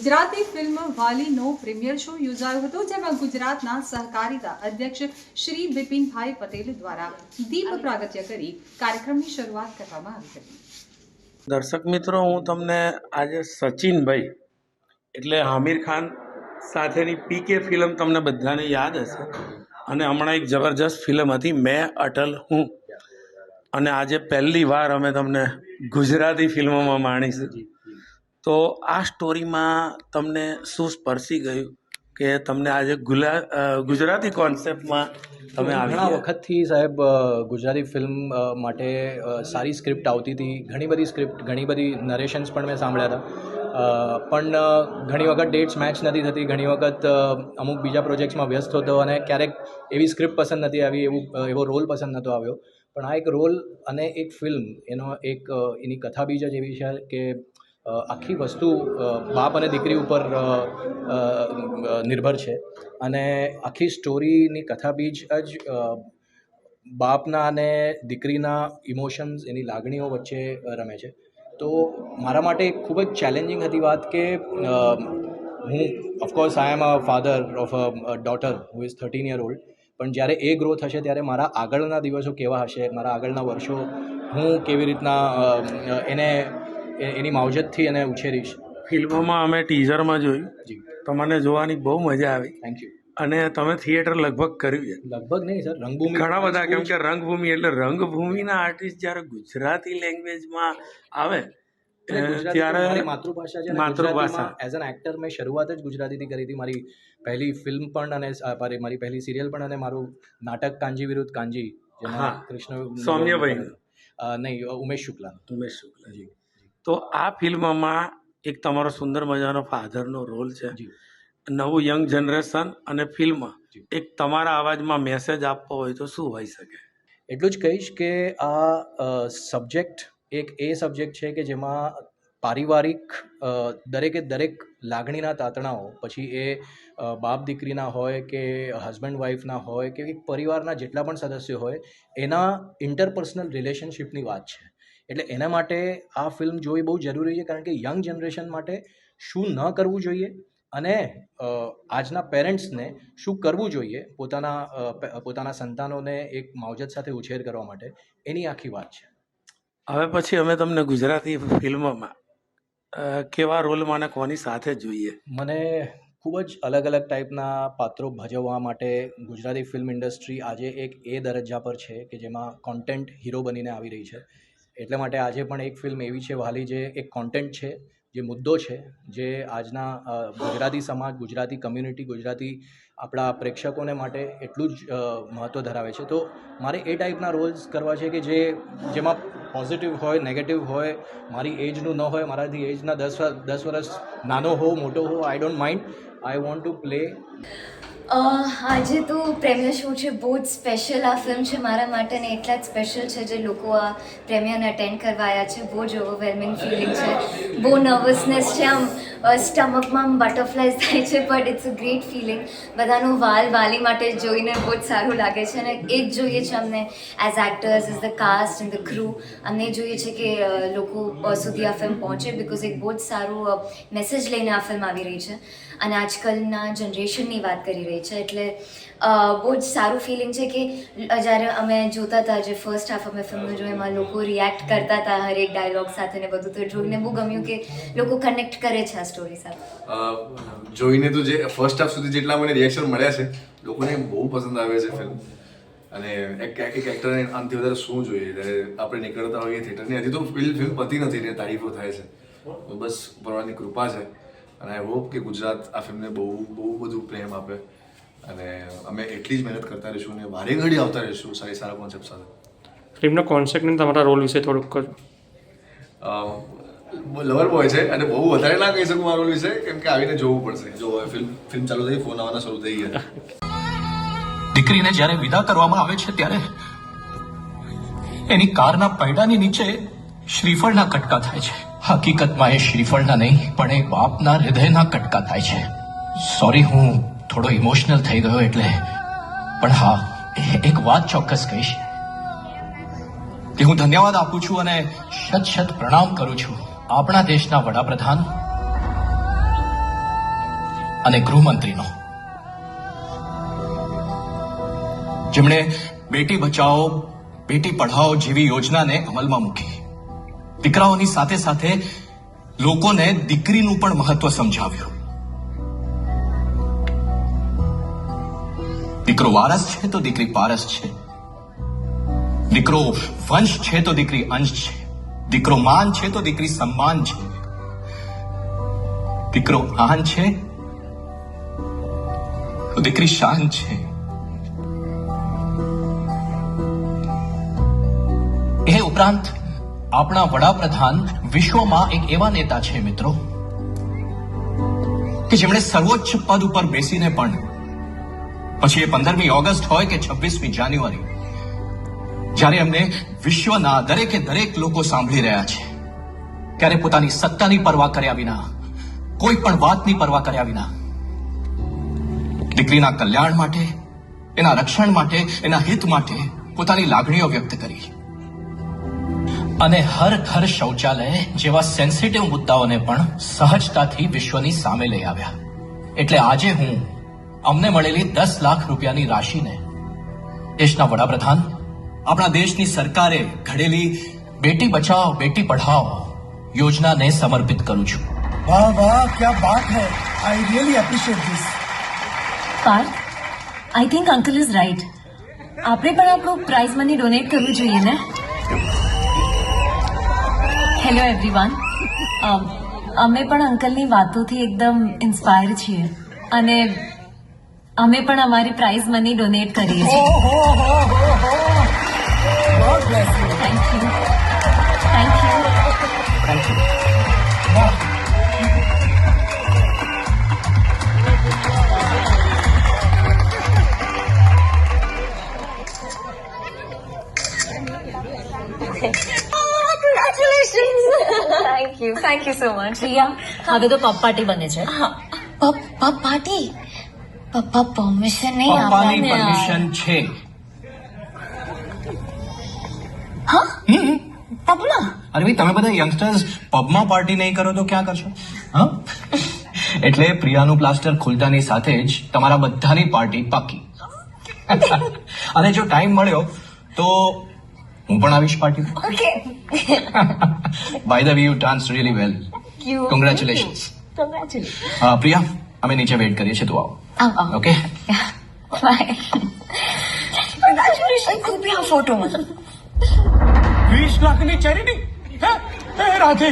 Gujarati film વાલીનો premiere show યોજાયો હતો, જેમાં ગુજરાતના સહકારિતા અધ્યક્ષ શ્રી બિપિનભાઈ પટેલ દ્વારા દીપ પ્રાગટ્ય કરી કાર્યક્રમની શરૂઆત કરવામાં આવી હતી. દર્શક મિત્રો, હું તમને આજે સચિનભાઈ એટલે આમિર ખાન સાથેની પીકે ફિલ્મ તમને બધાને યાદ હશે. અને હમણાં એક જબરજસ્ત ફિલ્મ હતી, મેં અટલ હું. અને આજે પહેલી વાર અમે તમને ગુજરાતી ફિલ્મોમાં માણીશું. તો આ સ્ટોરીમાં તમને શું સ્પર્શી ગયું કે તમને આજે ગુલા ગુજરાતી કોન્સેપ્ટમાં તમે ઘણા વખતથી સાહેબ ગુજરાતી ફિલ્મ માટે સારી સ્ક્રિપ્ટ આવતી હતી. ઘણી બધી સ્ક્રિપ્ટ ઘણી બધી નરેશન્સ પણ મેં સાંભળ્યા હતા. પણ ઘણી વખત ડેટ્સ મેચ નથી થતી. ઘણી વખત અમુક બીજા પ્રોજેક્ટ્સમાં વ્યસ્ત હતો અને ક્યારેક એવી સ્ક્રિપ્ટ પસંદ નથી આવી એવું એવો રોલ પસંદ નહોતો આવ્યો. પણ આ એક રોલ અને એક ફિલ્મ એનો એક એની કથા બીજ જ એવી છે કે આખી વસ્તુ બાપ અને દીકરી ઉપર નિર્ભર છે. અને આખી સ્ટોરીની કથા બીજ જ બાપના અને દીકરીના ઇમોશન્સ, એની લાગણીઓ વચ્ચે રમે છે. તો મારા માટે ખૂબ જ ચેલેન્જિંગ હતી વાત કે હું of course I am a father of a daughter who is thirteen year old પણ જ્યારે એ ગ્રો થશે, ત્યારે મારા આગળના દિવસો કેવા હશે? મારા આગળના વર્ષો હું કેવી રીતના એને એની માવજતથી એને ઉછેરીશ ફિલ્મોમાં અમે ટીઝરમાં જોયું. જી. તો મને જોવાની બહુ મજા આવી. થેન્ક યુ અને તમે થિયેટર લગભગ કર્યું છે. લગભગ નહીં સર રંગભૂમિ ઘણા બધા કેમ કે રંગભૂમિ એટલે રંગભૂમિના આર્ટિસ્ટ જ્યારે ગુજરાતી લેંગ્વેજમાં આવે ત્યારે માતૃભાષા છે માતૃભાષા. એઝ એન એક્ટર મેં શરૂઆત જ ગુજરાતીથી કરી હતી. મારી પહેલી ફિલ્મ પણ અને મારી મારી પહેલી સિરિયલ પણ અને મારું નાટક કાંજી વિરુદ્ધ કાંજી હા. જેમાં કૃષ્ણ સૌમ્યભાઈનું. અ, નહીં ઉમેશ શુક્લા. ઉમેશ શુક્લાજી તો આ ફિલ્મમાં એક તમારો સુંદર મજાનો ફાધરનો રોલ છે. નવું યંગ જનરેશન અને ફિલ્મ એક તમારા અવાજમાં મેસેજ આપવો હોય તો શું હોઈ શકે? એટલું જ કહીશ કે આ સબ્જેક્ટ એક એ સબ્જેક્ટ છે કે જેમાં પારિવારિક દરેકે દરેક લાગણીના તાતણાઓ પછી એ બાપ દીકરીના હોય કે હસબન્ડ વાઈફના હોય કે પરિવારના જેટલા પણ સદસ્યો હોય એના ઇન્ટરપર્સનલ રિલેશનશિપની વાત છે. એટલે એના માટે આ ફિલ્મ જોવી બહુ જરૂરી છે કારણ કે યંગ જનરેશન માટે શું ન કરવું જોઈએ અને આજના પેરેન્ટ્સને શું કરવું જોઈએ પોતાના પોતાના સંતાનોને એક માવજત સાથે ઉછેર કરવા માટે એની આખી વાત છે. હવે પછી અમે તમને ગુજરાતી ફિલ્મમાં કેવા રોલમાં અને કોની સાથે જોઈએ? મને ખૂબ જ અલગ અલગ ટાઈપના પાત્રો ભજવવા માટે ગુજરાતી ફિલ્મ ઇન્ડસ્ટ્રી આજે એક એ દરજ્જા પર છે કે જેમાં કોન્ટેન્ટ હીરો બનીને આવી રહી છે. એટલે માટે આજે પણ એક ફિલ્મ એવી છે વાલી જે એક કોન્ટેન્ટ છે, જે મુદ્દો છે, જે આજના ગુજરાતી સમાજ, ગુજરાતી કમ્યુનિટી ગુજરાતી આપણા પ્રેક્ષકોને માટે એટલું જ મહત્ત્વ ધરાવે છે. તો મારે એ ટાઈપના રોલ્સ કરવા છે કે જે, જેમાં પોઝિટિવ હોય નેગેટિવ હોય, મારી એજનું ન હોય, મારાથી એજના દસ દસ વર્ષ નાનો હો મોટો હો I don't mind I want to play આજે તો પ્રેમિયર શો છે? બહુ જ સ્પેશિયલ આ ફિલ્મ છે મારા માટે ને એટલા જ સ્પેશિયલ છે જે લોકો આ પ્રેમિયરને અટેન્ડ કરવા આવ્યા છે. બહુ જ ઓવરવેલમિંગ ફિલિંગ છે. બહુ નર્વસનેસ છે આમ. સ્ટમકમાં આમ બટરફ્લાયઝ થાય છે but it's a great feeling બધાનું વાલ વાલી માટે જોઈને બહુ જ સારું લાગે છે અને એ જ જોઈએ છે અમને as actors as the cast and the crew અમને જોઈએ છે કે લોકો સુધી આ ફિલ્મ પહોંચે બિકોઝ એક બહુ જ સારું મેસેજ લઈને આ ફિલ્મ આવી રહી છે. અને આજકાલના જનરેશનની વાત કરી રહી છે. એટલે બહુ જ સારું ફિલિંગ છે કે જ્યારે અમે જોતા હતા, જે ફર્સ્ટ હાફ અમે ફિલ્મ જોયું, એમાં લોકો રિએક્ટ કરતા હતા હરેક ડાયલોગ સાથે ને બધું. તો જોઈને બહુ ગમ્યું કે લોકો કનેક્ટ કરે છે આ સ્ટોરી સાથે. જોઈને તો જે ફર્સ્ટ હાફ સુધી જેટલા મને રિએક્શન મળ્યા છે, લોકોને બહુ પસંદ આવે છે ફિલ્મ અને એક એક એક્ટરને આનાથી વધારે શું જોઈએ? જ્યારે આપણે નીકળતા હોઈએ થિયેટરની હજી તો ફિલ્મ ફિલ્મ પતી નથી ને તારીફો થાય છે. બસ ભગવાનની કૃપા છે. અને આઈ હોપ કે ગુજરાત આ ફિલ્મને બહુ બહુ બધું પ્રેમ આપે. અને અમે એટલી જ મહેનત કરતા રહીશું અને વારે ઘડી આવતા રહીશું સારી સારા કોન્સેપ્ટ સાથે. ફિલ્મનો કોન્સેપ્ટ અને તમારા રોલ વિશે થોડુંક કહો. લવર બોય છે અને બહુ વધારે ના કહી શકું મારો વિશે કેમ કે આવીને જોવું પડશે. જો ફિલ્મ ફિલ્મ ચાલુ થઈ ફોન આવવાના શરૂ થઈ ગયા. દીકરીને જ્યારે વિદા કરવામાં આવે છે ત્યારે એની કારના પૈડાની નીચે શ્રીફળના કટકા થાય છે. હકીકતમાં એ શ્રીફળના નહીં પણ એ બાપના હૃદયના કટકા થાય છે. સોરી હું થોડો ઇમોશનલ થઈ ગયો એટલે પણ હા, એક વાત ચોક્કસ કહીશ. કે હું ધન્યવાદ આપું છું અને શત શત પ્રણામ કરું છું આપણા દેશના વડાપ્રધાન અને ગૃહમંત્રીનો. જેમણે બેટી બચાવો, બેટી પઢાઓ જેવી યોજનાને અમલમાં મૂકી. દીકરાઓની સાથે સાથે લોકોને દીકરીનું પણ મહત્વ સમજાવ્યું. દીકરો વારસ છે તો દીકરી પારસ છે. દીકરો વંશ છે તો દીકરી અંશ છે. દીકરો માન છે તો દીકરી સન્માન છે. દીકરો આન છે તો દીકરી શાન છે. એ ઉપરાંત આપણા વડાપ્રધાન વિશ્વમાં એક એવા નેતા છે મિત્રો, કે જેમણે સર્વોચ્ચ પદ ઉપર બેસીને પણ પછી એ પંદરમી ઓગસ્ટ હોય કે છવ્વીસમી જાન્યુઆરી, જ્યારે એમને વિશ્વના દરેકે દરેક લોકો સાંભળી રહ્યા છે. ત્યારે પોતાની સત્તાની પરવા કર્યા વિના, કોઈ પણ વાતની પરવા કર્યા વિના, દીકરીના કલ્યાણ માટે, એના રક્ષણ માટે, એના હિત માટે પોતાની લાગણીઓ વ્યક્ત કરી. અને હર ઘર શૌચાલય જેવા સેન્સિટિવ મુદ્દાઓને પણ સહજતાથી વિશ્વની સામે લઈ આવ્યા. એટલે આજે હું અમને મળેલી દસ લાખ રૂપિયાની રાશિને. દેશના વડાપ્રધાન આપણા દેશની સરકારે ઘડેલી બેટી બચાવ બેટી પઢાઓ યોજનાને સમર્પિત કરું છું. વાહ વાહ ક્યા બાત હૈ. I really appreciate this Parth I think uncle is right આપણે પણ આપણું પ્રાઇઝ મની ડોનેટ કરવું જોઈએ ને? હેલો એવરીવન અમે પણ અંકલની વાતોથી એકદમ ઇન્સ્પાયર છીએ. અને અમે પણ અમારી પ્રાઇઝ મની ડોનેટ કરીએ છીએ. Thank you thank you thank you thank you so much Riya હવે તો પપ પાર્ટી બને છે. પપ પપ પાર્ટી પપ્પા પરમિશન નહીં પપ્પાની પરમિશન છે. અરે ભાઈ તમે બધા યંગસ્ટર્સ પબમાં પાર્ટી નહીં કરો તો ક્યાં કરશો? હા? એટલે પ્રિયાનું પ્લાસ્ટર ખુલતાની સાથે જ તમારા બધાની પાર્ટી પાકી. અને જો ટાઈમ મળ્યો તો હું પણ આવીશ party okay by the way you dance really well congratulations congratulation Priya અમે નીચે વેઇટ કરીએ છીએ. તું આવો. Oh, oh. Okay? Yeah. Bye. Congratulations. Could we have Please, Wish Lakini charity? Hey, Radhe.